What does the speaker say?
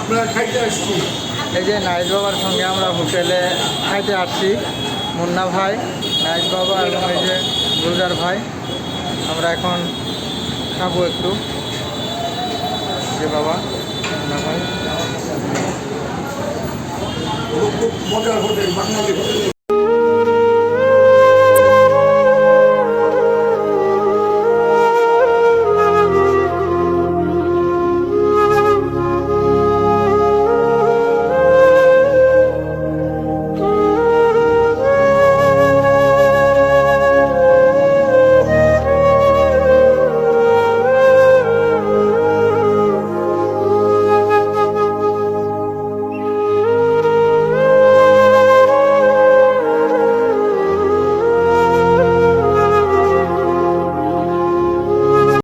আমরা খাইতে এই যে নাইজ বাবার সঙ্গে আমরা হোটেলে খাইতে আসছি মুন্না ভাই নাইজ বাবা এবং এই যে গুলজার ভাই। আমরা এখন খাব একটু। যে বাবা মুন্না ভাই।